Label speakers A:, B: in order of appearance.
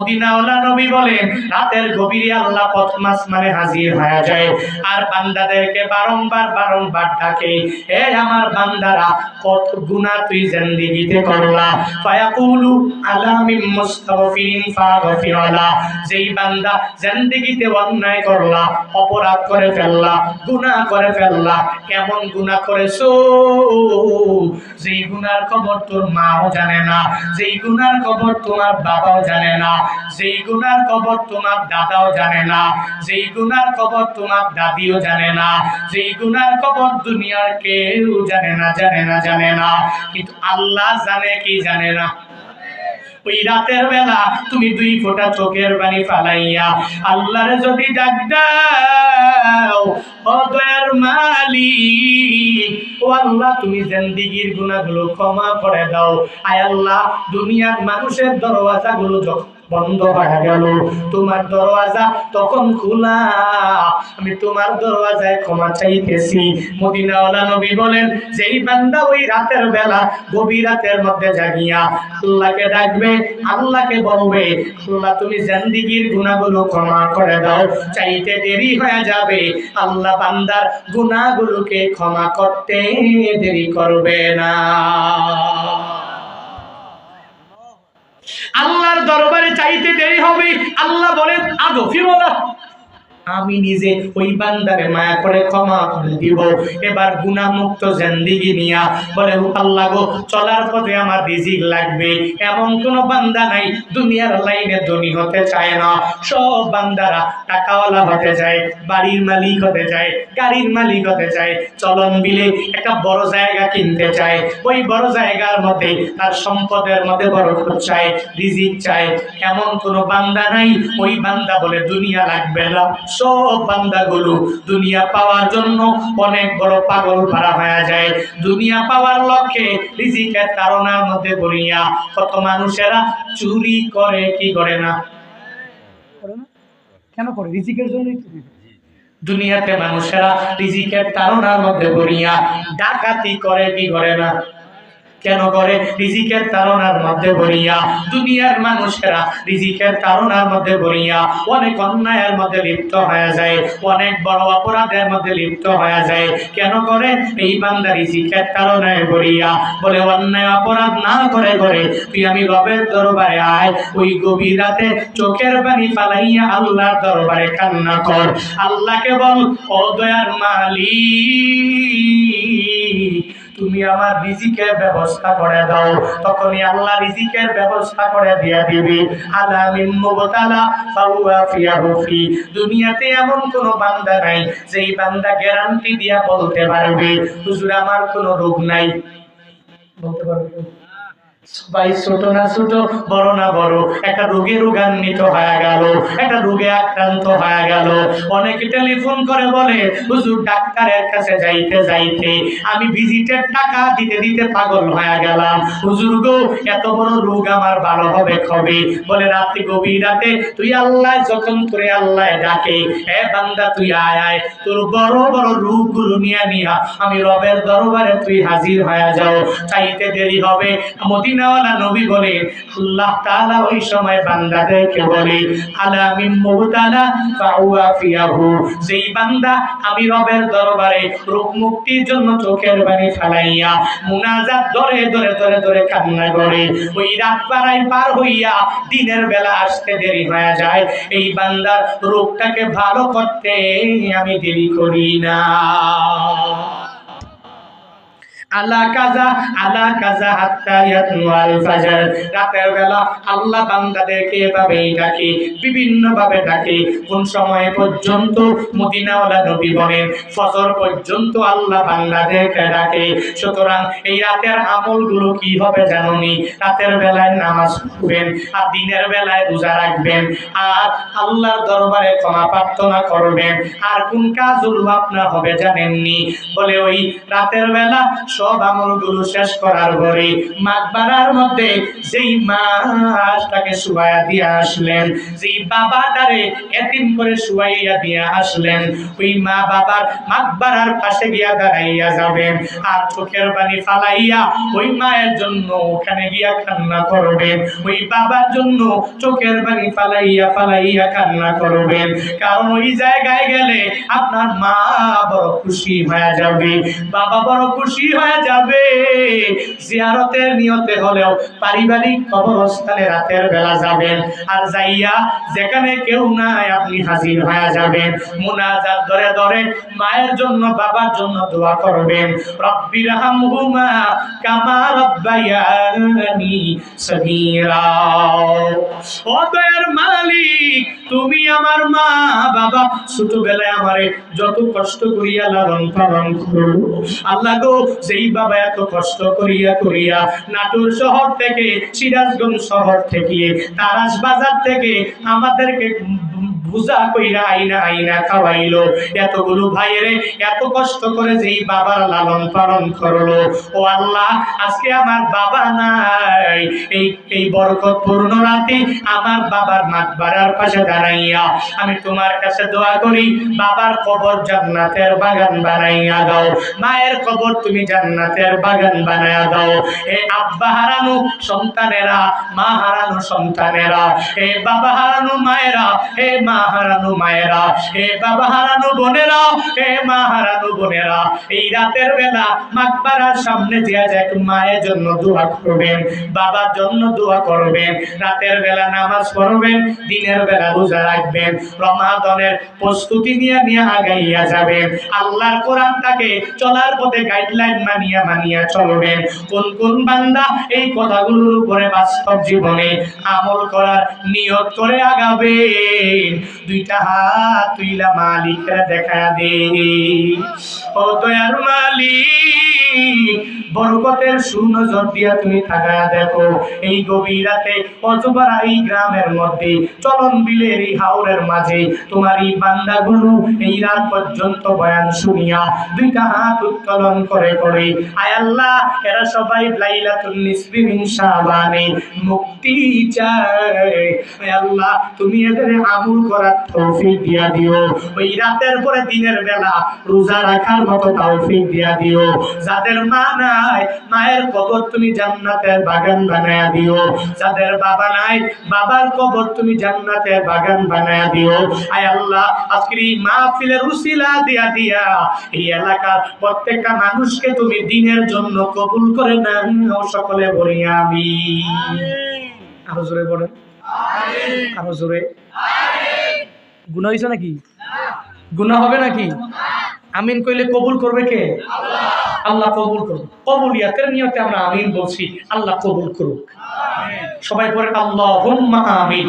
A: মদিনাওয়ালা নবী বলেন, রাতের গভীরে আল্লাহ পথ মাস মানে হাজির হয়ে যায়। আর বান্দাদেরকে বারংবার বারংবার ডাকে হে আমার বান্দারা, কত গুনাহ তুই জিন্দেগিতে করলা? ফায়াকুলু, আলা মিন মুস্তাগফিরিন ফাগফিরলা। যেই বান্দা জিন্দেগিতে অন্যায় করলা, অপরাধ করে ফেললা, গুনাহ করে ফেললা, কেমন গুনাহ করেছ? যেই গুনার খবর তোর মাও জানে না, যেই গুনার খবর তোমার বাবাও জানে না যেই গুনার খবর তোমার দাদাও জানে না, যেই গুনার খবর তোমার দাদিও জানে না, যেই গুনার খবর দুনিয়ার কেউ জানে না জানে না জানে না। কিন্তু আল্লাহ জানে কি জানে না? ওই রাতের বেলা তুমি দুই ফোঁটা চোখের বাণী ফালাইয়া আল্লাহরে যদি ডাক দাও, ও দয়ার মালিক, ও আল্লাহ তুমি জিন্দিগির গুনাহগুলো ক্ষমা করে দাও। আয় আল্লাহ, দুনিয়ার মানুষের দরওয়াজাগুলো যখন বন্ধ হয়ে গেল। তোমার দরওয়াজা তখন খোলা। আমি তোমার দরওয়াজায় ক্ষমা চাইতেছি। মদিনাওয়ালা নবী বলেন, যেই বান্দা ওই রাতের বেলা গভীর রাতের মধ্যে জাগিয়া আল্লাহকে ডাকবে, আল্লাহকে বলবে, আল্লাহ, তুমি জিন্দিগির গুনাহগুলো ক্ষমা করে দাও। চাইতে দেরি হয়ে যাবে। আল্লাহ বান্দার গুনাহগুলোকে ক্ষমা করতে দেরি করবে না। আল্লাহর দরবারে চাইতে দেরি হবে। আল্লাহ বলেন আগো ফিরোলা আমি নিজে ওই বান্দারে মায়া করে ক্ষমা করে দিব। এবার গুণামুক্ত জিন্দিগি নিয়া বলে আল্লাহ গো, চলার পথে আমার রিজিক লাগবে। এমন কোন বান্দা নাই, দুনিয়ার লাইনে ধনী হতে চায় না। সব বান্দারা টাকাওয়ালা হতে চায়, বাড়ির মালিক হতে চায়, গাড়ির মালিক হতে চায়, চলন বিলে একটা বড় জায়গা কিনতে চায়। ওই বড় জায়গার মধ্যে তার সম্পদের মধ্যে বরকত চায়, রিজিক চায়। এমন কোন বান্দা নাই, ওই বান্দা বলে, দুনিয়া লাগবে না। সব বান্দাগুলো দুনিয়া পাওয়ার জন্য অনেক বড় পাগল ভাড়া হয়ে যায়। দুনিয়া পাওয়ার লক্ষ্যে রিজিকের তাড়নার মধ্যে পড়িয়া কত মানুষেরা চুরি করে কি করে না?
B: কেন করে? রিজিকের জন্যই তো
A: দুনিয়াতে মানুষেরা রিজিকের তাড়নার মধ্যে পড়িয়া ডাকাতি করে কি করে না? কেন করে? রিজিকের তাড়নার মধ্যে পড়িয়া দুনিয়ার মানুষেরা রিজিকের তাড়নার মধ্যে পড়িয়া অনেক অন্যায়ের মধ্যে লিপ্ত হয়ে যায়, অনেক বড় অপরাধের মধ্যে লিপ্ত হয়ে যায়। কেন করে? এই বান্দা রিজিকের তাড়নায় পড়িয়া বলে, অন্যায় অপরাধ না করে করে তুই আমি রবের দরবারে আয়। ওই গভীর রাতে চোখের পানি ফালাইয়া আল্লাহর দরবারে কান্না কর। আল্লাহকে বল, ও দয়ার মালিক তুমি আমার রিজিকের ব্যবস্থা করে দাও। তখনই আল্লাহ রিজিকের ব্যবস্থা করে দিয়া দিবে। আল্লাহ দুনিয়াতে এমন কোন বান্দা নাই, যেই বান্দা গ্যারান্টি দিয়া বলতে পারবে, হুজুর, আমার কোনো রোগ নাই। বলতে পারবে। সবাই ছোট না ছোট, বড় না বড়। একটা রোগে রোগান্বিত হয়ে গেল, একটা রোগে আক্রান্ত হয়ে গেল। অনেকে টেলিফোন করে বলে, হুজুর, ডাক্তারের কাছে যাইতে যাইতে। আমি ভিজিটের টাকা দিতে দিতে পাগল হয়ে গেলাম। হুজুর গো, এত বড় রোগ আমার ভালো হবে কবে? বলে গভীর রাতে তুই আল্লাহ, যখন করে আল্লাহ ডাকে, হে বান্দা, তুই আয় আয়। তোর বড় বড় রোগগুলো নিয়ে নিয়া, আমি রবের দরবারে তুই হাজির হয়ে যাও। চাইতে দেরি হবে নবী বলে, আল্লাহ তাআলা ওই সময় বান্দাদেরকে বলে যেই বান্দা আমি রবের দরবারে রোগ মুক্তির জন্য চোখের মুনাজাত ধরে ধরে ধরে ধরে কান্না করে, ওই রাত পাড়ায় পার হইয়া দিনের বেলা আসতে দেরি হয়ে যায়। এই বান্দার রোগটাকে ভালো করতে আমি দেরি করি না। আলা কাজা আলা কাজা হাত্তা ইয়াতনু আল ফাজর। রাতের বেলা আল্লাহ বান্দাদেরকে এভাবেই ডাকে বিভিন্ন ভাবে ডাকে। কোন সময় পর্যন্ত মদিনাওয়ালা নবী বলেন, ফজর পর্যন্ত আল্লাহ বান্দাদেরকে ডাকে। সুতরাং এই রাতের আমলগুলো কি হবে জানুনি? রাতের বেলায় নামাজ পড়বেন আর দিনের বেলায় রোজা রাখবেন আর আল্লাহর দরবারে ক্ষমা প্রার্থনা করবেন। আর কোন কাজগুলো আপনার হবে জানেননি? বলে ওই রাতের বেলা সব আমলগুলো শেষ করার পরে মাকবারার মধ্যে যেই মাসটাকে শুয়াইয়া দিয়ে আসলেন, যেই বাবাটারে এতিম করে শুয়াইয়া দিয়ে আসলেন, ওই মা বাবার মাকবারার পাশে গিয়া দাঁড়াইয়া যাবেন আর চোখের পানি ফালাইয়া ওই মায়ের জন্য ওখানে গিয়া কান্না করবেন। ওই বাবার জন্য চোখের পানি ফালাইয়া ফালাইয়া কান্না করবেন। কারণ ওই জায়গায় গেলে আপনার মা বড় খুশি হয়ে যাবে। বাবা বড় খুশি হয়ে যাবে। জিয়ারতের নিয়তে হলেও পারিবারিক কবরস্থানে রাতের বেলা যাবেন। আর যাইয়া যেখানে কেউ নাই, আপনি হাজির হয়ে যাবেন। মুনাজাত ধরে ধরে মায়ের জন্য, বাবার জন্য দোয়া করবেন। রব্বির হামহুমা কামা রব্বায়ানি সগীরা। ও দয়ার মালিক, তুমি আমার মা, বাবা, ছোটবেলায় আমারে যত কষ্ট করিয়া লালন পালন করো। আল্লাহ গো সেই বাবা এত কষ্ট করিয়া করিয়া নাটোর শহর থেকে সিরাজগঞ্জ শহর থেকে তারাস বাজার থেকে আমাদেরকে বুঝা কইরা আইনা আইনা খাওয়াইলো। এতগুলো ভাইয়েরে এত কষ্ট করে যেই বাবার লালন পালন করল। ও আল্লাহ, আজকে আমার বাবা নাই। এই এই বরকতপূর্ণ রাতে আমার বাবার মাতবারার পাশে দাঁড়াইয়া আমি তোমার কাছে দোয়া করি, বাবার কবর জান্নাতের বাগান বানাইয়া দাও। মায়ের কবর তুমি জান্নাতের বাগান বানাইয়া দাও। এ আব্বা হারানো সন্তানেরা, মা হারানো সন্তানেরা, এ বাবা হারানো মায়েরা হে মা হারানো মায়েরা হে বাবা হারানো বোনেরা হে মা হারানো বোনেরা, এই রাতের বেলা মাকবারার সামনে যে একটু মায়ের জন্য দোয়া করবেন, বাবার জন্য দোয়া করবেন, রাতের বেলা নামাজ পড়বেন, দিনের বেলা রোজা রাখবেন, রমাদনের প্রস্তুতি নিয়ে নিয়ে আগাইয়া যাবেন, আল্লাহর কোরআনটাকে চলার পথে গাইডলাইন মানিয়া মানিয়া চলবেন, কোন কোন বান্দা এই কথাগুলোর উপরে বাস্তব জীবনে আমল করার নিয়ত করে আগাবেন। দুইটা হাত তুইলা মালিকরা দেখা দে। ও দয়ার মালিক বরকতের সুনজর দিয়া তুমি থাকা দেখো, এই গভীর রাতে অজপাড়া এই গ্রামের মধ্যে, চলন বিলের এই হাওরের মাঝে। তোমার এই বান্দাগুলো এই রাত পর্যন্ত বয়ান শুনিয়া দুইটা হাত উত্তোলন করে করে আয় আল্লাহ, এরা সবাই লাইলাতুল নিসবি মিন শাবানে, মুক্তি চায়। আয় আল্লাহ, তুমি এদের আমল করার তৌফিক দিয়া দিও। ওই রাতের পরে দিনের বেলা রোজা রাখার মতো তৌফিক দিয়া দিও। যাদের মা নাই মায়ের কবর তুমি জান্নাতের বাগান বানায়া দিও। যাদের বাবা নাই বাবার কবর তুমি জান্নাতের বাগান বানায়া দিও। আয় আল্লাহ আজকের এই মাহফিলের উসিলা দিয়া দিয়া এই এলাকার প্রত্যেকটা মানুষকে তুমি দিনের জন্য কবুল করে নাও সকলে বলি আমি আরও জোরে বলেন। আরও জোরে।
B: গুণা হয়েছে নাকি?
A: গুনাহ হবে নাকি? আমিন কইলে কবুল করবে কে? আল্লাহ। কবুল করুক। কবুলিয়াতের নিয়তে আমরা আমিন বলছি আল্লাহ কবুল করুক। সবাই পরে আল্লাহ আমিন।